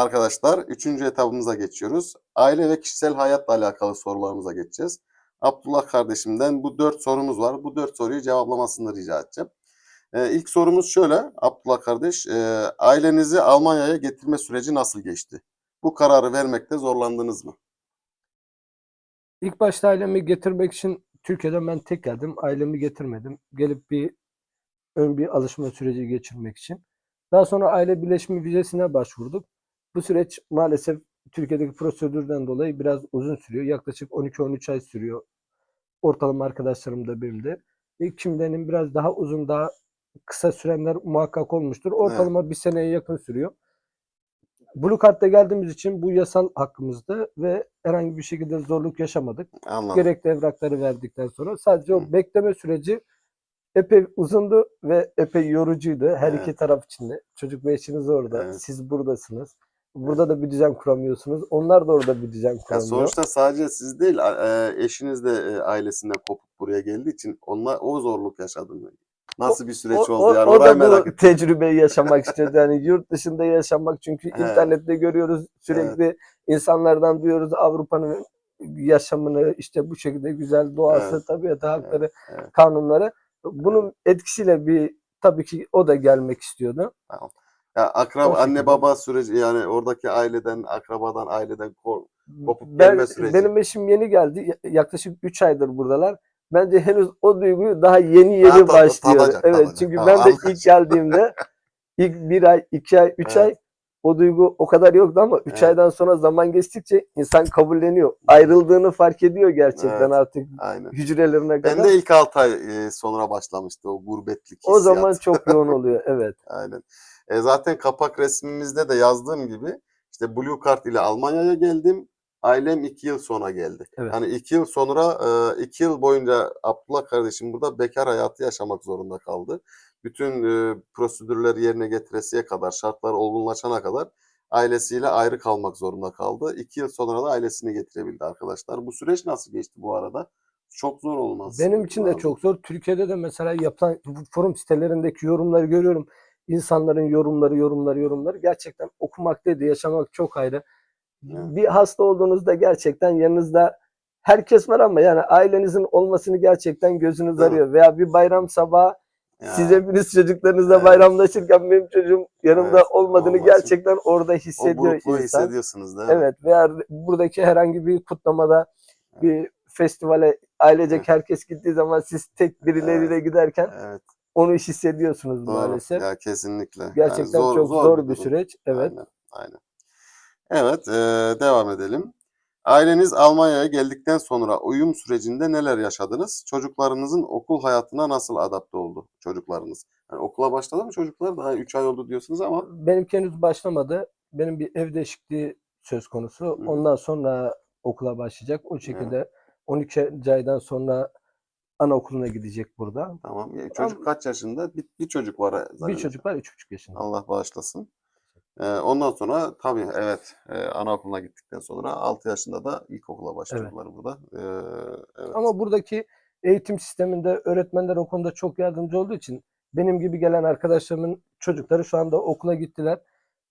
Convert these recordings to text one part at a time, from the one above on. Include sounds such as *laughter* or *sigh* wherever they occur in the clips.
arkadaşlar 3. etabımıza geçiyoruz. Aile ve kişisel hayatla alakalı sorularımıza geçeceğiz. Abdullah kardeşimden bu 4 sorumuz var. Bu 4 soruyu cevaplamasını rica edeceğim. Ee, ilk sorumuz şöyle. Abdullah kardeş, e, ailenizi Almanya'ya getirme süreci nasıl geçti? Bu kararı vermekte zorlandınız mı? İlk başta ailemi getirmek için Türkiye'den ben tek geldim. Ailemi getirmedim. Gelip bir ön bir alışma süreci geçirmek için. Daha sonra aile birleşimi vizesine başvurduk. Bu süreç maalesef Türkiye'deki prosedürden dolayı biraz uzun sürüyor. Yaklaşık 12-13 ay sürüyor. Ortalama arkadaşlarım da benim de. İlk kimlerin biraz daha uzun, daha kısa sürenler muhakkak olmuştur. Ortalama bir seneye yakın sürüyor. Blue Card'da geldiğimiz için bu yasal hakkımızdı ve herhangi bir şekilde zorluk yaşamadık. Anladım. Gerekli evrakları verdikten sonra sadece o Hı. bekleme süreci epey uzundu ve epey yorucuydu her Evet. iki taraf için de. Çocuk ve eşiniz orada, Evet. siz buradasınız. Burada da bir düzen kuramıyorsunuz. Onlar da orada bir düzen Ya kuramıyor. sonuçta sadece siz değil, e, eşiniz de e, ailesinden kopup buraya geldiği için onlar o zorluk yaşadı mı? Nasıl bir süreç o, oldu o- yani o da merak bu ettim. tecrübeyi yaşamak istiyordu. Yani *laughs* yurt dışında yaşamak çünkü Evet. internette görüyoruz sürekli insanlardan duyuyoruz Avrupa'nın yaşamını işte bu şekilde güzel doğası, Evet. tabiatı, hakları, evet. kanunları. Bunun etkisiyle bir tabii ki o da gelmek istiyordu. Ya akraba O anne şekilde. baba süreci yani oradaki aileden, akrabadan, aileden kor- Kopup Ben, gelme süreci. benim eşim yeni geldi. Ya- Yaklaşık 3 aydır buradalar. Bence henüz o duyguyu daha yeni yeni Ha, başlıyor. tadacak, evet tadacak. çünkü Tamam, ben de ilk geldiğimde *laughs* ilk bir ay, iki ay, üç Evet. ay o duygu o kadar yoktu ama üç Evet. aydan sonra zaman geçtikçe insan kabulleniyor. Ayrıldığını fark ediyor gerçekten Evet. artık aynen. hücrelerine kadar. Ben de ilk 6 ay sonra başlamıştı o gurbetlik hissiyat. o zaman çok yoğun *laughs* oluyor. Evet. Aynen. E, zaten kapak resmimizde de yazdığım gibi işte Blue Card ile Almanya'ya geldim. Ailem iki yıl sonra geldi. Evet. Yani iki yıl sonra e, iki yıl boyunca Abdullah kardeşim burada bekar hayatı yaşamak zorunda kaldı. Bütün e, prosedürleri yerine getiresiye kadar, şartlar olgunlaşana kadar ailesiyle ayrı kalmak zorunda kaldı. İki yıl sonra da ailesini getirebildi arkadaşlar. Bu süreç nasıl geçti bu arada? Çok zor olmaz. Benim için de çok zor. Türkiye'de de mesela yapılan forum sitelerindeki yorumları görüyorum. İnsanların yorumları, yorumları, yorumları. Gerçekten okumak değil de yaşamak çok ayrı. Evet. Bir hasta olduğunuzda gerçekten yanınızda herkes var ama yani ailenizin olmasını gerçekten gözünüz Değil mi? arıyor. Veya bir bayram sabahı Ya, siz hepiniz çocuklarınızla Evet. bayramlaşırken benim çocuğum yanımda Evet, olmadığını olmasın. gerçekten orada o hissediyor burukluğu insan. hissediyorsunuz değil mi? Evet veya buradaki herhangi bir kutlamada bir festivale ailecek Evet. herkes gittiği zaman siz tek birileriyle giderken Evet. Onu hissediyorsunuz Doğru. maalesef. Ya kesinlikle. Yani Gerçekten çok zor, bir durum. süreç. Evet. Aynen. Aynen. Evet, eee, devam edelim. Aileniz Almanya'ya geldikten sonra uyum sürecinde neler yaşadınız? Çocuklarınızın okul hayatına nasıl adapte oldu çocuklarınız? Yani okula başladı mı çocuklar? Daha 3 ay oldu diyorsunuz ama Benimki henüz başlamadı. Benim bir ev değişikliği söz konusu. Hı. Ondan sonra okula başlayacak. O şekilde 12. aydan sonra anaokuluna gidecek burada. tamam. Ya Çocuk Ama- kaç yaşında? Bir, bir çocuk var Bir zannediyorum. çocuk var 3,5 yaşında. Allah bağışlasın. Eee, ondan sonra tabii evet eee, anaokuluna gittikten sonra 6 yaşında da ilkokula başladılar burada. Eee, evet. Ama buradaki eğitim sisteminde öğretmenler o konuda çok yardımcı olduğu için benim gibi gelen arkadaşlarımın çocukları şu anda okula gittiler.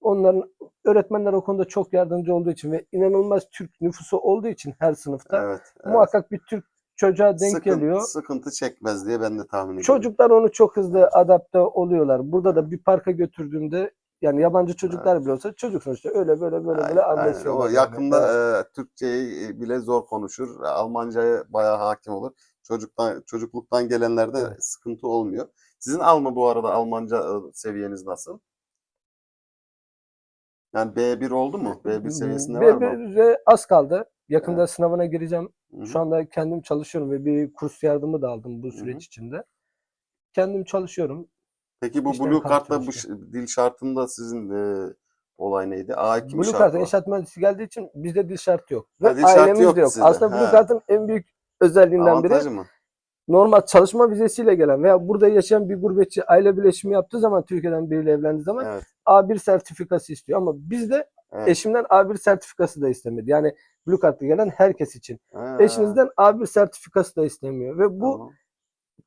Onların öğretmenler o konuda çok yardımcı olduğu için ve inanılmaz Türk nüfusu olduğu için her sınıfta Evet, evet. muhakkak bir Türk çocuğa denk Sıkıntı- geliyor. Sıkıntı çekmez diye ben de tahmin ediyorum. Çocuklar onu çok hızlı adapte oluyorlar. Burada da bir parka götürdüğümde yani yabancı çocuklar bile olsa çocuk sonuçta öyle böyle böyle Aynen, böyle aynen. anlaşıyorlar. O yakında Evet. e, Türkçeyi e, bile zor konuşur. Almanca'ya bayağı hakim olur. Çocuktan çocukluktan gelenlerde Evet. sıkıntı olmuyor. Sizin Alma bu arada Almanca e, seviyeniz nasıl? Yani B1 oldu mu? B1 seviyesinde var mı? B1'e az kaldı. Yakında sınavına gireceğim. Hı hı. Şu anda kendim çalışıyorum ve bir kurs yardımı da aldım bu süreç içinde. Kendim çalışıyorum. Peki bu Blue kalkacağım Card'da bu ş- dil şartında sizin e, olay neydi? A2 mi Blue şart var? inşaat mühendisi geldiği için bizde dil şartı yok. Ve Ha, dil şartı yok yok. sizde. Aslında Blue Ha. Card'ın en büyük özelliğinden biri Avantajı mı? normal çalışma vizesiyle gelen veya burada yaşayan bir gurbetçi aile birleşimi yaptığı zaman Türkiye'den biriyle evlendiği zaman Evet. A1 sertifikası istiyor. Ama bizde evet. eşimden A1 sertifikası da istemedi. Yani Blue Card'da gelen herkes için. Ha, Eşinizden A1 sertifikası da istemiyor. Ve bu tamam.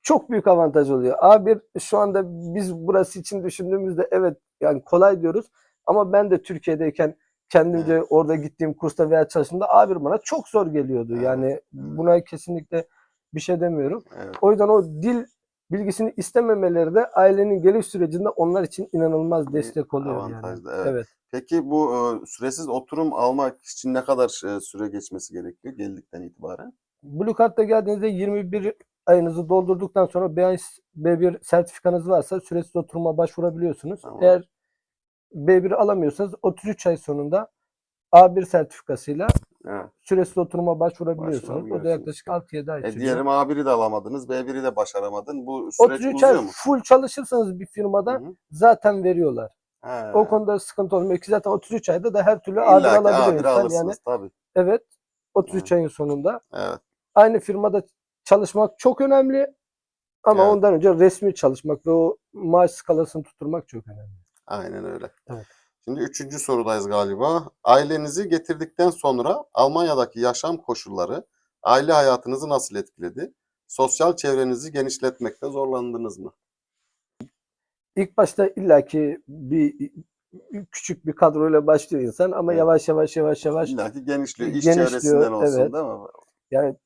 çok büyük avantaj oluyor. A1 şu anda biz burası için düşündüğümüzde evet yani kolay diyoruz. Ama ben de Türkiye'deyken kendimce orada gittiğim kursta veya çalıştığımda A1 bana çok zor geliyordu. Evet, Yani buna kesinlikle bir şey demiyorum. Evet. O yüzden o dil bilgisini istememeleri de ailenin geliş sürecinde onlar için inanılmaz destek oluyor yani. evet. Evet. Peki bu e, süresiz oturum almak için ne kadar e, süre geçmesi gerekiyor geldikten itibaren? Blue Card'da geldiğinizde 21 ayınızı doldurduktan sonra B1, B1 sertifikanız varsa süresiz oturuma başvurabiliyorsunuz. Tamam. Eğer B1 alamıyorsanız 33 ay sonunda A1 sertifikasıyla Evet. süresiz oturuma başvurabiliyorsunuz. O da yaklaşık 6-7 ay E, sürüyor. diyelim A1'i de alamadınız, B1'i de başaramadın. Bu süreç 33 ay uzuyor mu? full çalışırsanız bir firmada Hı hı. zaten veriyorlar. He. O konuda sıkıntı olmuyor ki zaten 33 ayda da her türlü A1 İlla ki alabiliyor A1 insan. alırsınız Yani tabii. evet 33 ayın sonunda Evet. aynı firmada çalışmak çok önemli. Ama Evet. ondan önce resmi çalışmak ve o maaş skalasını tutturmak çok önemli. Aynen öyle. Evet. Şimdi üçüncü sorudayız galiba. Ailenizi getirdikten sonra Almanya'daki yaşam koşulları aile hayatınızı nasıl etkiledi? Sosyal çevrenizi genişletmekte zorlandınız mı? İlk başta illaki bir küçük bir kadroyla başlıyor insan ama Evet. yavaş yavaş yavaş yavaş İlla ki genişliyor. İş Genişliyor, çevresinden olsun evet. değil mi? yani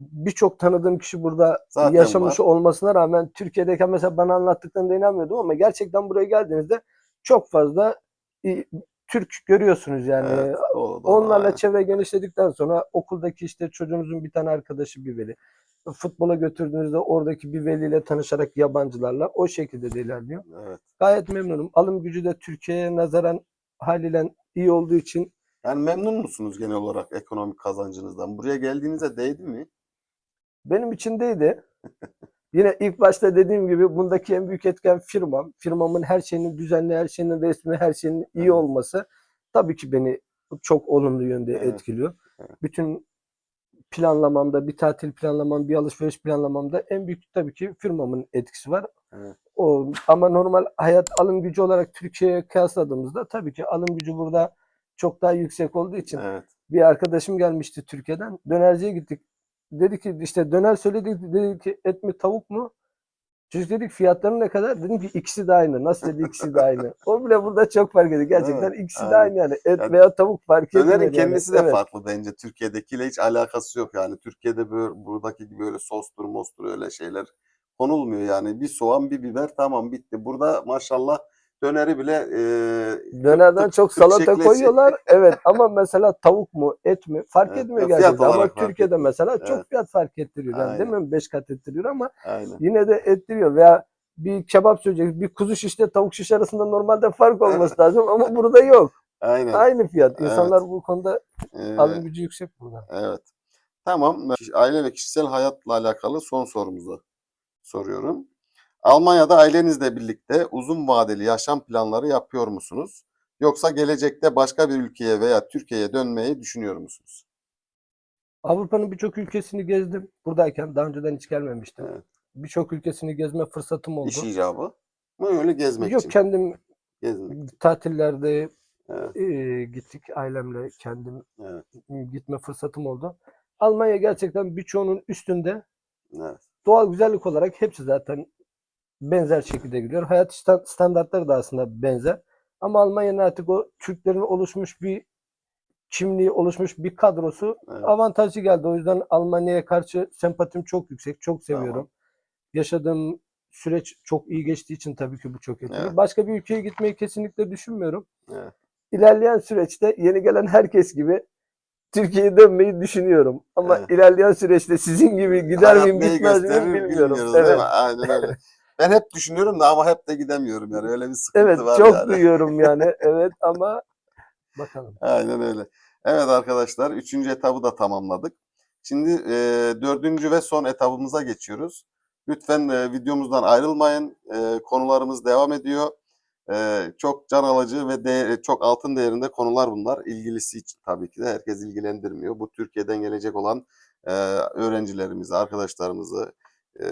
birçok tanıdığım kişi burada Zaten yaşamış var. olmasına rağmen Türkiye'deyken mesela bana anlattıklarında inanmıyordum ama gerçekten buraya geldiğinizde çok fazla Türk görüyorsunuz yani. Evet, Onlarla çevre genişledikten sonra okuldaki işte çocuğunuzun bir tane arkadaşı bir veli. Futbola götürdüğünüzde oradaki bir veliyle tanışarak yabancılarla o şekilde de ilerliyor. Evet. Gayet memnunum. Alım gücü de Türkiye'ye nazaran haliyle iyi olduğu için Yani memnun musunuz genel olarak ekonomik kazancınızdan? Buraya geldiğinizde değdi mi? benim içindeydi. *laughs* Yine ilk başta dediğim gibi bundaki en büyük etken firmam. Firmamın her şeyinin düzenli, her şeyinin resmi, her şeyinin iyi Evet. olması tabii ki beni çok olumlu yönde Evet. etkiliyor. Evet. Bütün planlamamda, bir tatil planlamam, bir alışveriş planlamamda en büyük tabii ki firmamın etkisi var. Evet. O ama normal hayat alım gücü olarak Türkiye'ye kıyasladığımızda tabii ki alım gücü burada çok daha yüksek olduğu için Evet. bir arkadaşım gelmişti Türkiye'den. Dönerciye gittik. Dedi ki işte döner söyledik. Dedi ki et mi tavuk mu? Çocuk dedik fiyatları ne kadar? Dedim ki ikisi de aynı. Nasıl dedi ikisi de aynı. O bile burada çok fark ediyor. Gerçekten Evet, ikisi de aynen. aynı yani. Et Yani veya tavuk fark etmiyor. Dönerin yani. kendisi de Evet. farklı bence. Türkiye'dekiyle hiç alakası yok yani. Türkiye'de böyle buradaki gibi böyle sostur mostur öyle şeyler konulmuyor yani. Bir soğan bir biber tamam bitti. Burada maşallah döneri bile e, Dönerden çok salata koyuyorlar. *laughs* Evet ama mesela tavuk mu et mi fark Evet, etmiyor gerçekten. Ama Türkiye'de etmiyor. mesela çok Evet. fiyat fark ettiriyor. Yani değil mi? 5 kat ettiriyor ama Aynen. yine de ettiriyor. Veya bir kebap söyleyecek. Bir kuzu şişle tavuk şiş arasında normalde fark olması lazım ama burada yok. Aynen. Aynı fiyat. Evet. İnsanlar bu konuda Ee, alım gücü yüksek burada. Evet. Tamam. Aile ve kişisel hayatla alakalı son sorumuzu soruyorum. Almanya'da ailenizle birlikte uzun vadeli yaşam planları yapıyor musunuz? Yoksa gelecekte başka bir ülkeye veya Türkiye'ye dönmeyi düşünüyor musunuz? Avrupa'nın birçok ülkesini gezdim. Buradayken daha önceden hiç gelmemiştim. Evet. Birçok ülkesini gezme fırsatım oldu. İş icabı mı öyle gezmek Yok için? kendim Gezmek. tatillerde Evet. e, gittik ailemle kendim Evet. gitme fırsatım oldu. Almanya gerçekten birçoğunun üstünde Evet. doğal güzellik olarak hepsi zaten benzer şekilde gidiyor. Hayat sta- standartları da aslında benzer. Ama Almanya'nın artık o Türklerin oluşmuş bir kimliği, oluşmuş bir kadrosu Evet. avantajlı geldi. O yüzden Almanya'ya karşı sempatim çok yüksek. Çok Tamam. seviyorum. Yaşadığım süreç çok iyi geçtiği için tabii ki bu çok etkili. Evet. Başka bir ülkeye gitmeyi kesinlikle düşünmüyorum. Evet. İlerleyen süreçte yeni gelen herkes gibi Türkiye'ye dönmeyi düşünüyorum. Ama Evet. ilerleyen süreçte sizin gibi gider Hayat miyim gitmez miyim bilmiyorum. Evet. Aynen öyle. *laughs* Ben hep düşünüyorum da ama hep de gidemiyorum yani. Öyle bir sıkıntı Evet var çok yani. duyuyorum yani. *laughs* Evet ama bakalım. Aynen öyle. Evet arkadaşlar üçüncü etabı da tamamladık. Şimdi e, dördüncü ve son etabımıza geçiyoruz. Lütfen e, videomuzdan ayrılmayın. E, konularımız devam ediyor. E, çok can alıcı ve değer- çok altın değerinde konular bunlar. İlgilisi için tabii ki de herkes ilgilendirmiyor. Bu Türkiye'den gelecek olan e, öğrencilerimizi, arkadaşlarımızı, e,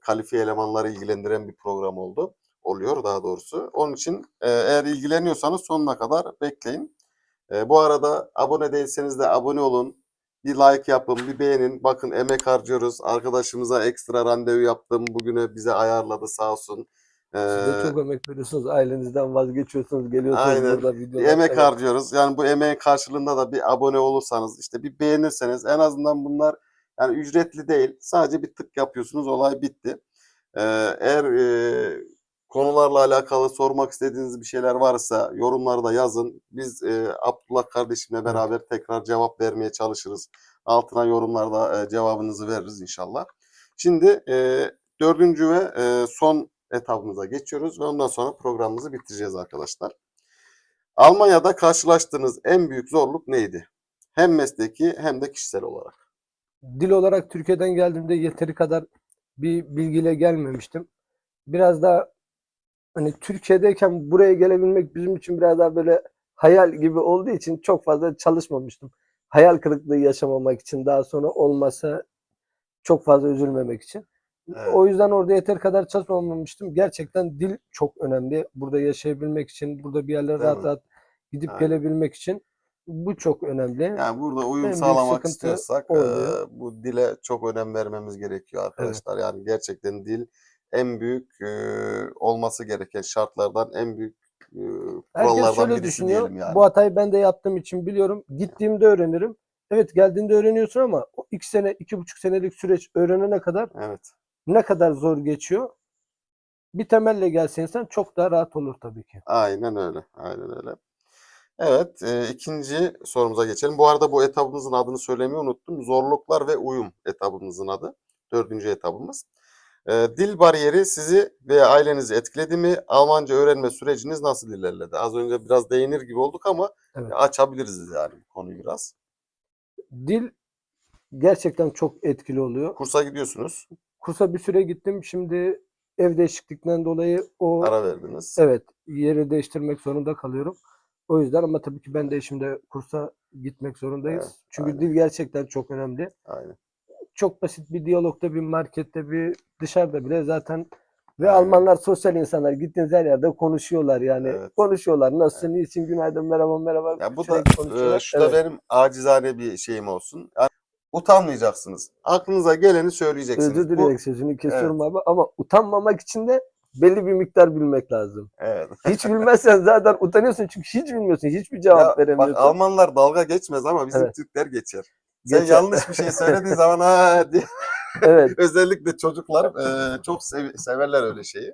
kalifiye elemanları ilgilendiren bir program oldu. Oluyor daha doğrusu. Onun için e, eğer ilgileniyorsanız sonuna kadar bekleyin. E, bu arada abone değilseniz de abone olun. Bir like yapın, bir beğenin. Bakın emek harcıyoruz. Arkadaşımıza ekstra randevu yaptım. Bugüne bize ayarladı sağ olsun. Siz de çok emek veriyorsunuz. Ailenizden vazgeçiyorsunuz. Geliyorsunuz Aynen. burada videolar. emek Evet. harcıyoruz. Yani bu emeğin karşılığında da bir abone olursanız, işte bir beğenirseniz en azından bunlar yani ücretli değil. Sadece bir tık yapıyorsunuz, olay bitti. Ee, eğer e, konularla alakalı sormak istediğiniz bir şeyler varsa yorumlarda yazın. Biz e, Abdullah kardeşimle beraber tekrar cevap vermeye çalışırız. Altına yorumlarda e, cevabınızı veririz inşallah. Şimdi e, dördüncü ve e, son etabımıza geçiyoruz ve ondan sonra programımızı bitireceğiz arkadaşlar. Almanya'da karşılaştığınız en büyük zorluk neydi? Hem mesleki hem de kişisel olarak. Dil olarak Türkiye'den geldiğimde yeteri kadar bir bilgiyle gelmemiştim. Biraz daha hani Türkiye'deyken buraya gelebilmek bizim için biraz daha böyle hayal gibi olduğu için çok fazla çalışmamıştım. Hayal kırıklığı yaşamamak için daha sonra olmasa çok fazla üzülmemek için. Evet. O yüzden orada yeteri kadar çalışmamıştım. Gerçekten dil çok önemli. Burada yaşayabilmek için, burada bir yerlere rahat rahat gidip Aynen. gelebilmek için bu çok önemli. Yani burada uyum En sağlamak istiyorsak e, bu dile çok önem vermemiz gerekiyor arkadaşlar. Yani gerçekten dil en büyük e, olması gereken şartlardan en büyük e, Herkes kurallardan şöyle birisi düşünüyor. diyelim yani. Bu hatayı ben de yaptığım için biliyorum. Gittiğimde öğrenirim. Evet geldiğinde öğreniyorsun ama o iki sene, iki buçuk senelik süreç öğrenene kadar Evet. ne kadar zor geçiyor. Bir temelle gelse insan çok daha rahat olur tabii ki. Aynen öyle. Aynen öyle. Evet, e, ikinci sorumuza geçelim. Bu arada bu etabımızın adını söylemeyi unuttum. Zorluklar ve uyum etabımızın adı. Dördüncü etabımız. E, dil bariyeri sizi veya ailenizi etkiledi mi? Almanca öğrenme süreciniz nasıl ilerledi? Az önce biraz değinir gibi olduk ama Evet. açabiliriz yani bu konuyu biraz. Dil gerçekten çok etkili oluyor. Kursa gidiyorsunuz, Kursa bir süre gittim. Şimdi ev değişiklikten dolayı o ara verdiniz. evet yeri değiştirmek zorunda kalıyorum. O yüzden ama tabii ki ben de şimdi kursa gitmek zorundayız. Evet, Çünkü aynen. dil gerçekten çok önemli. Aynen. çok basit bir diyalogda, bir markette, bir dışarıda bile zaten ve Aynen. Almanlar sosyal insanlar. Gittiğiniz her yerde konuşuyorlar yani. Evet. Konuşuyorlar. Nasılsın, iyisin, günaydın, merhaba, merhaba. Ya bu da e, şu da Evet. benim acizane bir şeyim olsun. Yani utanmayacaksınız. Aklınıza geleni söyleyeceksiniz. Özür Bu- dileyerek sözünü kesiyorum abi ama utanmamak için de belli bir miktar bilmek lazım. Evet. *laughs* Hiç bilmezsen zaten utanıyorsun çünkü hiç bilmiyorsun. Hiçbir cevap Ya bak veremiyorsun. Almanlar dalga geçmez ama bizim Evet. Türkler geçer. Sen Geçer. yanlış bir şey *laughs* söylediğin zaman ha diye. Evet. *laughs* Özellikle çocuklar e, çok sev- severler öyle şeyi.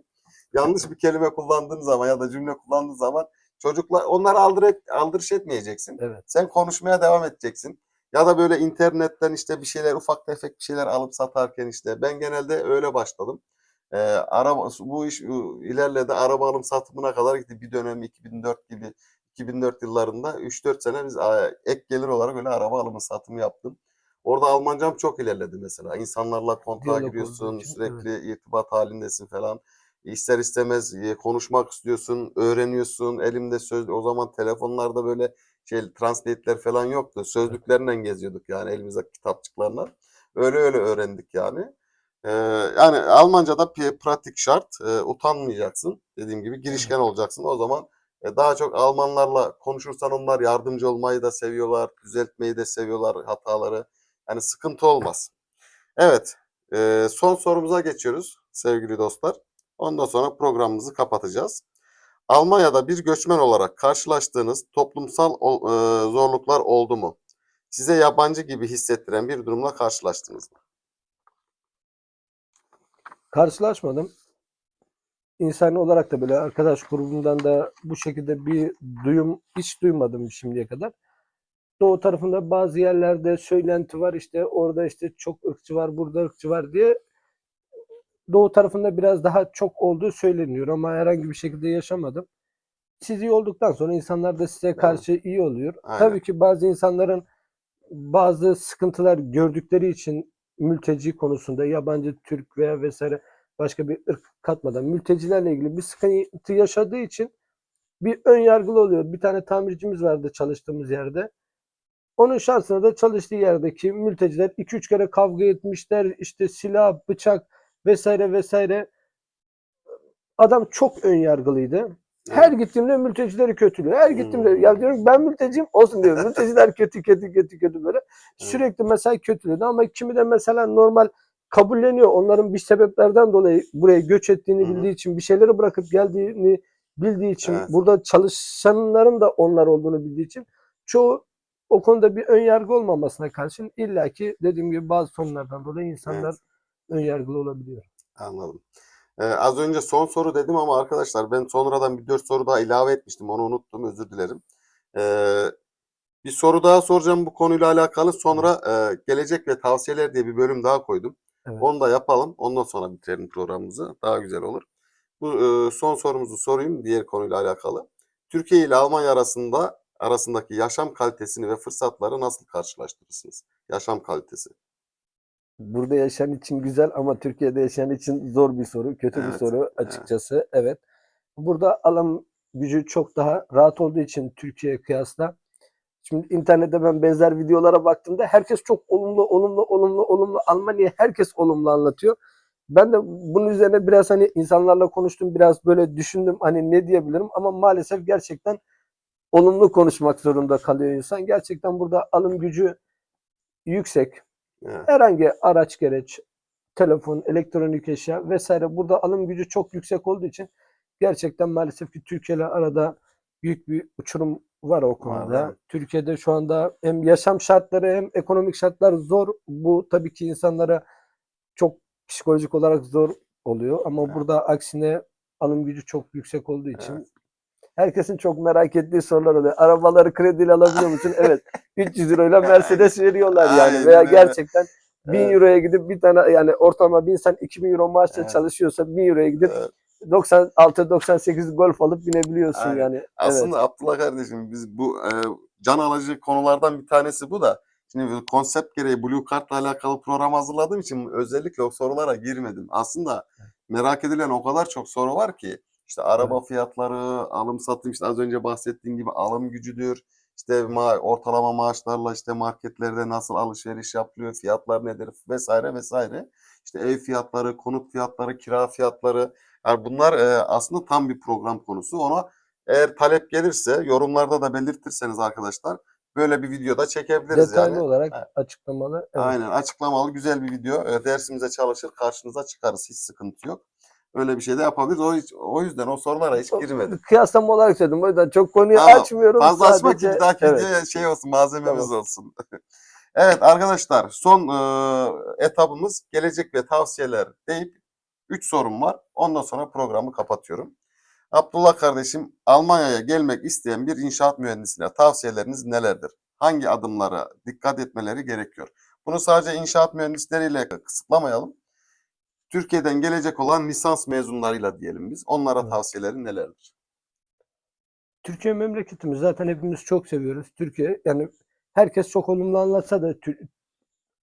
Yanlış bir kelime kullandığın zaman ya da cümle kullandığın zaman çocuklar onları aldır et, aldırış etmeyeceksin. Evet. Sen konuşmaya devam edeceksin. Ya da böyle internetten işte bir şeyler ufak tefek bir şeyler alıp satarken işte ben genelde öyle başladım. Ee, araba bu iş ilerledi araba alım satımına kadar gitti bir dönem 2004 gibi 2004 yıllarında 3-4 sene biz ek gelir olarak öyle araba alımı satımı yaptım. Orada Almancam çok ilerledi mesela. İnsanlarla kontağa giriyorsun, sürekli irtibat halindesin falan. İster istemez e, konuşmak istiyorsun, öğreniyorsun. Elimde söz o zaman telefonlarda böyle şey translate'ler falan yoktu. Sözlüklerinden geziyorduk yani elimizde kitapçıklarla. Öyle öyle öğrendik yani. Yani Almanca'da pratik şart. Ee, utanmayacaksın. Dediğim gibi girişken olacaksın. O zaman e, daha çok Almanlarla konuşursan onlar yardımcı olmayı da seviyorlar. Düzeltmeyi de seviyorlar hataları. Yani sıkıntı olmaz. Evet. e, son sorumuza geçiyoruz sevgili dostlar. Ondan sonra programımızı kapatacağız. Almanya'da bir göçmen olarak karşılaştığınız toplumsal e, zorluklar oldu mu? Size yabancı gibi hissettiren bir durumla karşılaştınız mı? Karşılaşmadım. İnsani olarak da böyle arkadaş grubumdan da bu şekilde bir duyum hiç duymadım şimdiye kadar. Doğu tarafında bazı yerlerde söylenti var işte orada işte çok ırkçı var burada ırkçı var diye. Doğu tarafında biraz daha çok olduğu söyleniyor ama herhangi bir şekilde yaşamadım. Siz iyi olduktan sonra insanlar da size karşı iyi oluyor. Aynen. Tabii ki bazı insanların bazı sıkıntılar gördükleri için mülteci konusunda yabancı Türk veya vesaire başka bir ırk katmadan mültecilerle ilgili bir sıkıntı yaşadığı için bir ön yargılı oluyor. Bir tane tamircimiz vardı çalıştığımız yerde. Onun şansına da çalıştığı yerdeki mülteciler 2-3 kere kavga etmişler. İşte silah, bıçak vesaire vesaire. Adam çok ön yargılıydı. Her gittiğimde mültecileri kötülüyor. Her gittiğimde Hmm. ya diyorum ben mülteciyim olsun diyor. *laughs* Mülteciler kötü kötü kötü kötü böyle. Sürekli mesela kötülüyordu ama kimi de mesela normal kabulleniyor. Onların bir sebeplerden dolayı buraya göç ettiğini hı. bildiği için, bir şeyleri bırakıp geldiğini bildiği için, Evet. burada çalışanların da onlar olduğunu bildiği için çoğu o konuda bir ön yargı olmamasına karşın illaki dediğim gibi bazı sorunlardan dolayı insanlar Evet. ön yargılı olabiliyor. Anladım. Ee, az önce son soru dedim ama arkadaşlar ben sonradan bir dört soru daha ilave etmiştim. Onu unuttum. Özür dilerim. Ee, bir soru daha soracağım bu konuyla alakalı. Sonra e, gelecek ve tavsiyeler diye bir bölüm daha koydum. Evet. Onu da yapalım. Ondan sonra bitirelim programımızı. Daha güzel olur. Bu e, son sorumuzu sorayım diğer konuyla alakalı. Türkiye ile Almanya arasında arasındaki yaşam kalitesini ve fırsatları nasıl karşılaştırırsınız? Yaşam kalitesi. Burada yaşayan için güzel ama Türkiye'de yaşayan için zor bir soru, kötü bir Evet, soru açıkçası. Evet. Burada alım gücü çok daha rahat olduğu için Türkiye'ye kıyasla. Şimdi internette ben benzer videolara baktığımda herkes çok olumlu, olumlu, olumlu, olumlu. Almanya herkes olumlu anlatıyor. Ben de bunun üzerine biraz hani insanlarla konuştum, biraz böyle düşündüm hani ne diyebilirim ama maalesef gerçekten olumlu konuşmak zorunda kalıyor insan. Gerçekten burada alım gücü yüksek Evet. herhangi araç gereç, telefon, elektronik eşya vesaire burada alım gücü çok yüksek olduğu için gerçekten maalesef ki Türkiye ile arada büyük bir uçurum var o konuda. evet. Türkiye'de şu anda hem yaşam şartları hem ekonomik şartlar zor. Bu tabii ki insanlara çok psikolojik olarak zor oluyor ama Evet. burada aksine alım gücü çok yüksek olduğu için Evet. Herkesin çok merak ettiği sorular oluyor. Arabaları krediyle alabiliyor musun? Evet. *laughs* 300 euroyla Mercedes veriyorlar yani Aynen veya öyle. gerçekten 1000 Evet. euroya gidip bir tane yani ortalama bir insan 2000 euro maaşla Evet. çalışıyorsa 1000 euroya gidip Evet. 96-98 golf alıp binebiliyorsun Aynen. yani. Evet. Aslında Abdullah kardeşim biz bu e, can alıcı konulardan bir tanesi bu da. Şimdi konsept gereği Blue Card'la alakalı program hazırladığım için özellikle o sorulara girmedim. Aslında merak edilen o kadar çok soru var ki işte araba fiyatları, alım satım işte az önce bahsettiğim gibi alım gücüdür. İşte ma- ortalama maaşlarla işte marketlerde nasıl alışveriş yapılıyor, fiyatlar nedir vesaire vesaire. İşte ev fiyatları, konut fiyatları, kira fiyatları. Yani bunlar e, aslında tam bir program konusu. Ona eğer talep gelirse yorumlarda da belirtirseniz arkadaşlar böyle bir videoda çekebiliriz Detaylı yani. olarak Evet. açıklamalı. Evet. Aynen açıklamalı güzel bir video. E, dersimize çalışır karşınıza çıkarız hiç sıkıntı yok. Öyle bir şey de yapabiliriz. O, o yüzden o sorulara hiç girmedim. Kıyaslama olarak söyledim. O yüzden çok konuyu Tamam, açmıyorum. Fazla açmak sadece. ki bir dahaki evet. videoya şey olsun malzememiz Tamam. olsun. *laughs* evet arkadaşlar son e, etabımız gelecek ve tavsiyeler deyip 3 sorum var. Ondan sonra programı kapatıyorum. Abdullah kardeşim Almanya'ya gelmek isteyen bir inşaat mühendisine tavsiyeleriniz nelerdir? Hangi adımlara dikkat etmeleri gerekiyor? Bunu sadece inşaat mühendisleriyle kısıtlamayalım. Türkiye'den gelecek olan lisans mezunlarıyla diyelim biz. Onlara Evet. tavsiyelerin nelerdir? Türkiye memleketimiz zaten hepimiz çok seviyoruz. Türkiye yani herkes çok olumlu anlatsa da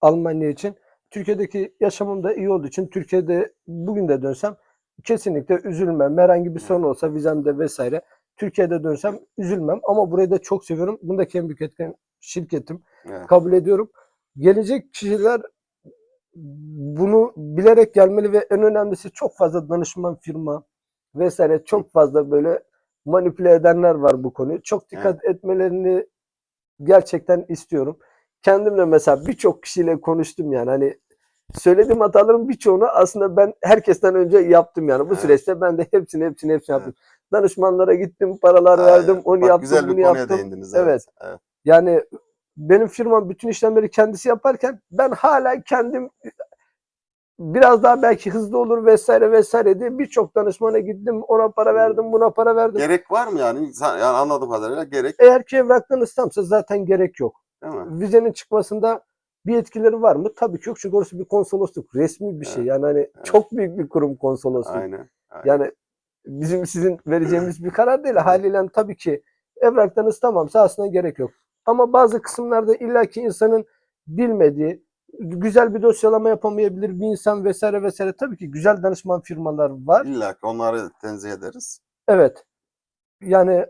Almanya için Türkiye'deki yaşamım da iyi olduğu için Türkiye'de bugün de dönsem kesinlikle üzülmem. Herhangi bir sorun olsa vizemde vesaire Türkiye'de dönsem üzülmem ama burayı da çok seviyorum. Bundaki en büyük etken şirketim. Evet. Kabul ediyorum. Gelecek kişiler bunu bilerek gelmeli ve en önemlisi çok fazla danışman firma vesaire çok fazla böyle manipüle edenler var bu konuyu. Çok dikkat etmelerini gerçekten istiyorum. Kendim de mesela birçok kişiyle konuştum yani hani söylediğim hataların birçoğunu aslında ben herkesten önce yaptım yani bu Evet. süreçte ben de hepsini hepsini hepsini Evet. yaptım. Danışmanlara gittim, paralar verdim, Aynen. onu Bak, yaptım, güzel bunu yaptım. değindiniz. Evet. Evet. evet. Yani benim firmam bütün işlemleri kendisi yaparken ben hala kendim biraz daha belki hızlı olur vesaire vesaire diye birçok danışmana gittim. Ona para verdim, buna para verdim. Gerek var mı yani? Yani anladığım kadarıyla gerek Eğer ki evraktan ıslamsa zaten gerek yok. Vizenin çıkmasında bir etkileri var mı? Tabii ki yok. Çünkü orası bir konsolosluk. Resmi bir şey. Evet, Yani hani çok büyük bir kurum konsolosluk. Aynen. aynen. Yani bizim sizin vereceğimiz bir karar değil. Haliyle tabii ki evraktan ıslamamsa aslında gerek yok. Ama bazı kısımlarda illaki insanın bilmediği, güzel bir dosyalama yapamayabilir bir insan vesaire vesaire. Tabii ki güzel danışman firmalar var. İlla ki onları tenzih ederiz. Evet. Yani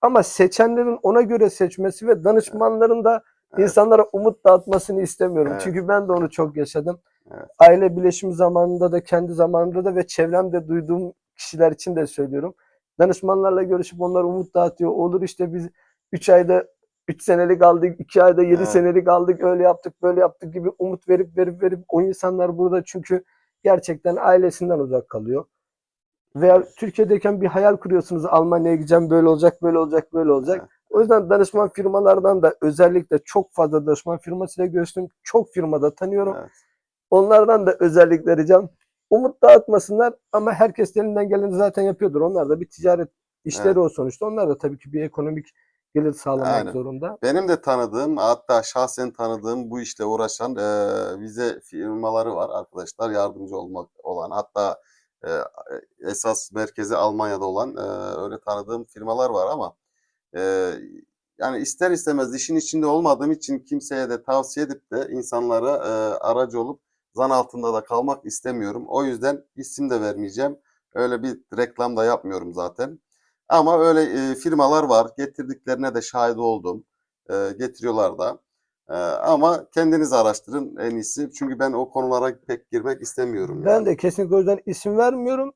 ama seçenlerin ona göre seçmesi ve danışmanların da Evet. insanlara umut dağıtmasını istemiyorum. Evet. Çünkü ben de onu çok yaşadım. Evet. Aile bileşimi zamanında da kendi zamanımda da ve çevremde duyduğum kişiler için de söylüyorum. Danışmanlarla görüşüp onlara umut dağıtıyor. Olur işte biz 3 ayda 3 senelik aldık, 2 ayda 7 Evet. senelik aldık, öyle yaptık, böyle yaptık gibi umut verip verip verip o insanlar burada çünkü gerçekten ailesinden uzak kalıyor. Veya Türkiye'deyken bir hayal kuruyorsunuz Almanya'ya gideceğim böyle olacak, böyle olacak, böyle olacak. Evet. O yüzden danışman firmalardan da özellikle çok fazla danışman firmasıyla görüştüm. Çok firmada tanıyorum. Evet. Onlardan da özellikle ricam umut dağıtmasınlar ama herkes elinden geleni zaten yapıyordur. Onlar da bir ticaret işleri Evet. o sonuçta. Onlar da tabii ki bir ekonomik gelir sağlamak Aynen. zorunda. Benim de tanıdığım hatta şahsen tanıdığım bu işle uğraşan e, vize firmaları var arkadaşlar yardımcı olmak olan hatta e, esas merkezi Almanya'da olan e, öyle tanıdığım firmalar var ama e, yani ister istemez işin içinde olmadığım için kimseye de tavsiye edip de insanlara e, aracı olup zan altında da kalmak istemiyorum. O yüzden isim de vermeyeceğim. Öyle bir reklam da yapmıyorum zaten. Ama öyle e, firmalar var. Getirdiklerine de şahit oldum. E, getiriyorlar da. E, ama kendiniz araştırın en iyisi. Çünkü ben o konulara pek girmek istemiyorum. Ben yani. de kesinlikle o yüzden isim vermiyorum.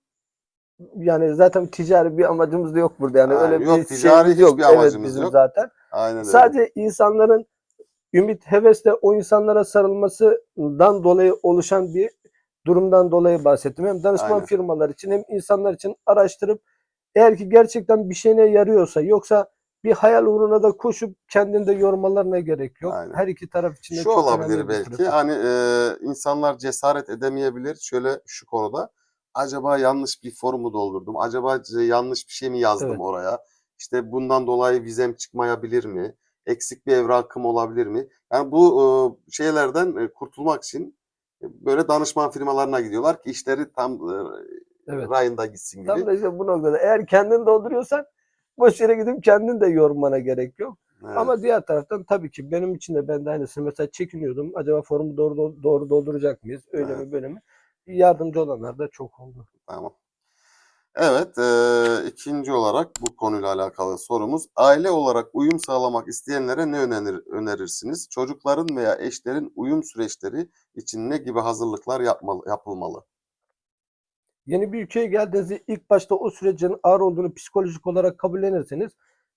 Yani zaten ticari bir amacımız da yok burada. Yani Ha, öyle yok, bir ticari şeyimiz yok. Evet, amacımız bizim yok. zaten. Aynen öyle. Sadece insanların ümit, hevesle o insanlara sarılmasından dolayı oluşan bir durumdan dolayı bahsettim. Hem danışman Aynen. firmalar için hem insanlar için araştırıp eğer ki gerçekten bir şeyine yarıyorsa yoksa bir hayal uğruna da koşup kendini de yormalarına gerek yok. Aynen. Her iki taraf için de Şu çok olabilir belki. pratik. Hani e, insanlar cesaret edemeyebilir. Şöyle şu konuda. Acaba yanlış bir formu doldurdum. Acaba yanlış bir şey mi yazdım Evet. oraya? İşte bundan dolayı vizem çıkmayabilir mi? Eksik bir evrakım olabilir mi? Yani bu e, şeylerden e, kurtulmak için e, böyle danışman firmalarına gidiyorlar ki işleri tam e, Evet. rayında gitsin gibi. Tam da işte bu noktada eğer kendin dolduruyorsan boş yere gidip kendin de yormana gerek yok. Evet. Ama diğer taraftan tabii ki benim için de ben de aynısını mesela çekiniyordum. Acaba formu doğru doğru, dolduracak mıyız? Öyle Evet. mi böyle mi? Yardımcı olanlar da çok oldu. Tamam. Evet, eee, ikinci olarak bu konuyla alakalı sorumuz. Aile olarak uyum sağlamak isteyenlere ne önerir, önerirsiniz? Çocukların veya eşlerin uyum süreçleri için ne gibi hazırlıklar yapmalı, yapılmalı? Yeni bir ülkeye geldiğinizde ilk başta o sürecin ağır olduğunu psikolojik olarak kabullenirseniz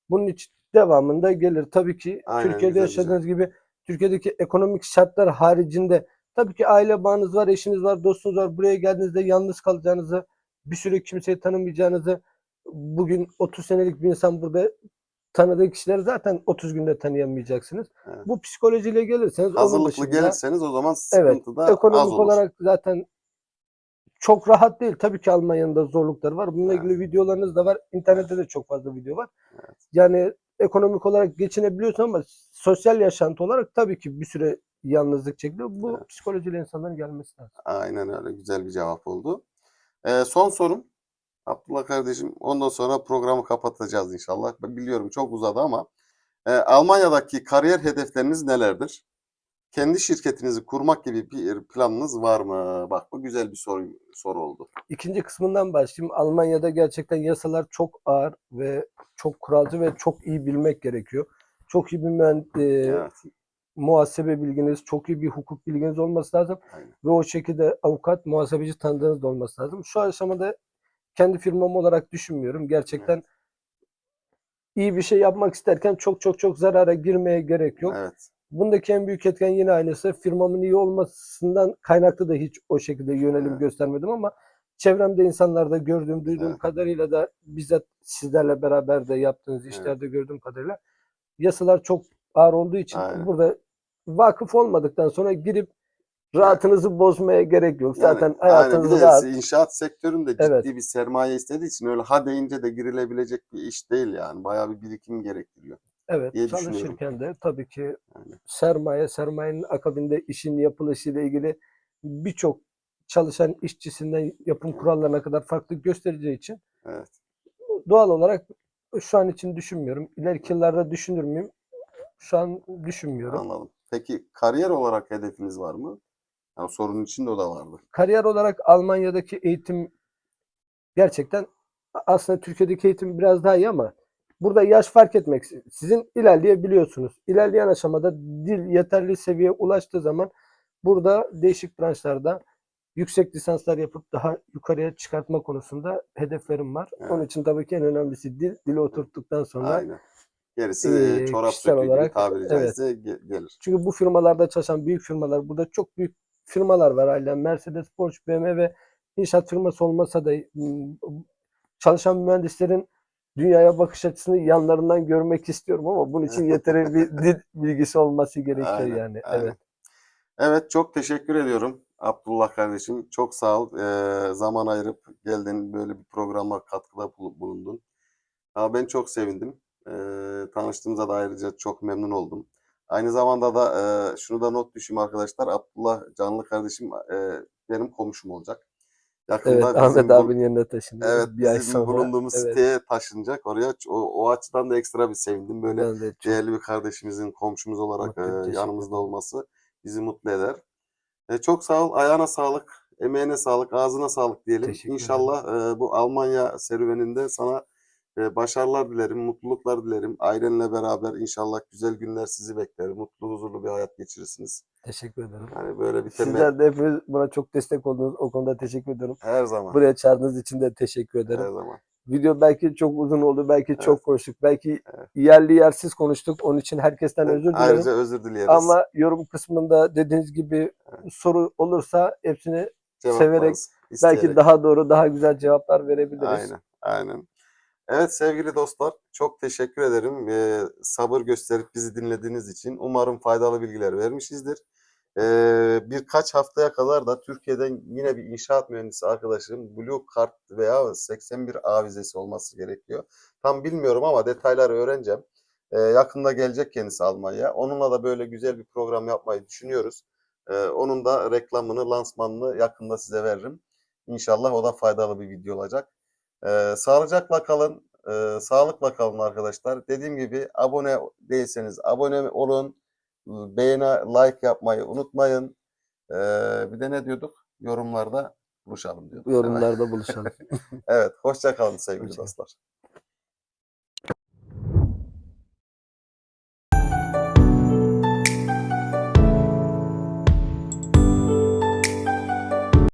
bunun için devamında gelir. Tabii ki Aynen, Türkiye'de güzel, yaşadığınız gibi Türkiye'deki ekonomik şartlar haricinde tabii ki aile bağınız var, eşiniz var, dostunuz var. Buraya geldiğinizde yalnız kalacağınızı, bir sürü kimseyi tanımayacağınızı, bugün 30 senelik bir insan burada tanıdığı kişileri zaten 30 günde tanıyamayacaksınız. Evet. Bu psikolojiyle gelirseniz Hazırlıklı dışında- gelirseniz o zaman Evet, sıkıntı da az ekonomik olur. olarak zaten çok rahat değil. Tabii ki Almanya'nın da zorlukları var. Bununla Evet. ilgili videolarınız da var. İnternette de çok fazla video var. Evet. Yani ekonomik olarak geçinebiliyorsun ama sosyal yaşantı olarak tabii ki bir süre yalnızlık çekiyor. Bu Evet. psikolojiyle insanların gelmesi lazım. Aynen öyle. Güzel bir cevap oldu. Eee, son sorum. Abdullah kardeşim ondan sonra programı kapatacağız inşallah. Ben biliyorum çok uzadı ama eee, Almanya'daki kariyer hedefleriniz nelerdir? Kendi şirketinizi kurmak gibi bir planınız var mı? Bak bu güzel bir soru soru oldu. İkinci kısmından başlayayım. Almanya'da gerçekten yasalar çok ağır ve çok kuralcı ve çok iyi bilmek gerekiyor. Çok iyi bir mühen- e, Evet. muhasebe bilginiz, çok iyi bir hukuk bilginiz olması lazım. Aynen. Ve o şekilde avukat, muhasebeci tanıdığınız da olması lazım. Şu aşamada kendi firmam olarak düşünmüyorum. Gerçekten iyi bir şey yapmak isterken çok çok çok zarara girmeye gerek yok. Evet. Bundaki en büyük etken yine aynısı. Firmamın iyi olmasından kaynaklı da hiç o şekilde yönelim Evet. göstermedim ama çevremde insanlarda gördüğüm, duyduğum Evet. kadarıyla da bizzat sizlerle beraber de yaptığınız Evet. işlerde gördüğüm kadarıyla yasalar çok ağır olduğu için Aynen. burada vakıf olmadıktan sonra girip rahatınızı bozmaya gerek yok. Yani, Zaten aynen. Bir hayatınız de rahat. inşaat sektöründe ciddi Evet. bir sermaye istediği için öyle ha deyince de girilebilecek bir iş değil yani. Bayağı bir birikim gerektiriyor. Evet, diye çalışırken de tabii ki Aynen. sermaye, sermayenin akabinde işin yapılışıyla ilgili birçok çalışan işçisinden yapım kurallarına kadar farklı göstereceği için Evet. doğal olarak şu an için düşünmüyorum. İleriki yıllarda düşünür müyüm? Şu an düşünmüyorum. Anladım. Peki kariyer olarak hedefiniz var mı? Yani sorunun içinde o da vardı. Kariyer olarak Almanya'daki eğitim gerçekten aslında Türkiye'deki eğitim biraz daha iyi ama burada yaş fark etmek sizin ilerleyebiliyorsunuz. İlerleyen aşamada dil yeterli seviyeye ulaştığı zaman burada değişik branşlarda yüksek lisanslar yapıp daha yukarıya çıkartma konusunda hedeflerim var. Evet. Onun için tabii ki en önemlisi dil. Dili oturttuktan sonra Aynen. Gerisi e, çorap söküğü gibi olarak, tabiri evet. caizse ge- gelir. Çünkü bu firmalarda çalışan büyük firmalar, burada çok büyük firmalar var hala. Mercedes, Porsche, BMW ve inşaat firması olmasa da çalışan mühendislerin dünyaya bakış açısını yanlarından görmek istiyorum ama bunun için yeteri bir *laughs* dil bilgisi olması gerekiyor Aynen, yani. aynen. Evet. Evet çok teşekkür ediyorum Abdullah kardeşim. Çok sağ ol. Ee, zaman ayırıp geldin böyle bir programa katkıda bulu- bulundun. Ha, ben çok sevindim. Ee, tanıştığımıza da ayrıca çok memnun oldum. Aynı zamanda da e, şunu da not düşeyim arkadaşlar. Abdullah Canlı kardeşim e, benim komşum olacak. Yakında Evet, bizim Ahmet bu- abinin yanına taşındı. Evet, bir ay sonra. bulunduğumuz Evet, siteye taşınacak oraya. O, o açıdan da ekstra bir sevindim. Böyle ben de çok değerli bir kardeşimizin komşumuz olarak e, yanımızda olması bizi mutlu eder. E, çok sağ ol. Ayağına sağlık, emeğine sağlık, ağzına sağlık diyelim. İnşallah e, bu Almanya serüveninde sana e, başarılar dilerim, mutluluklar dilerim. Ailenle beraber inşallah güzel günler sizi bekler. Mutlu, huzurlu bir hayat geçirirsiniz. teşekkür ederim. Yani böyle bir temel Sizler de hepiniz bana çok destek oldunuz. O konuda teşekkür ediyorum. her zaman. Buraya çağırdığınız için de teşekkür Her ederim. zaman. Video belki çok uzun oldu, belki çok Evet. konuştuk, belki Evet. yerli yersiz konuştuk. Onun için herkesten özür dilerim. Ayrıca özür dileriz. Ama yorum kısmında dediğiniz gibi soru olursa hepsini severek, Cevaplarız, belki isteyerek. daha doğru, daha güzel cevaplar verebiliriz. Aynen, aynen. Evet sevgili dostlar, çok teşekkür ederim. Ee, sabır gösterip bizi dinlediğiniz için. Umarım faydalı bilgiler vermişizdir. Ee, birkaç haftaya kadar da Türkiye'den yine bir inşaat mühendisi arkadaşım Blue Card veya 81 A vizesi olması gerekiyor. Tam bilmiyorum ama detayları öğreneceğim. Ee, yakında gelecek kendisi Almanya. Onunla da böyle güzel bir program yapmayı düşünüyoruz. Ee, onun da reklamını, lansmanını yakında size veririm. İnşallah o da faydalı bir video olacak. Ee, sağlıcakla kalın, e, sağlıkla kalın arkadaşlar. Dediğim gibi abone değilseniz abone olun, beğeni, like yapmayı unutmayın. Ee, bir de ne diyorduk? Yorumlarda buluşalım diyorduk. Yorumlarda buluşalım. *laughs* Evet, hoşça kalın sevgili Hoşça dostlar.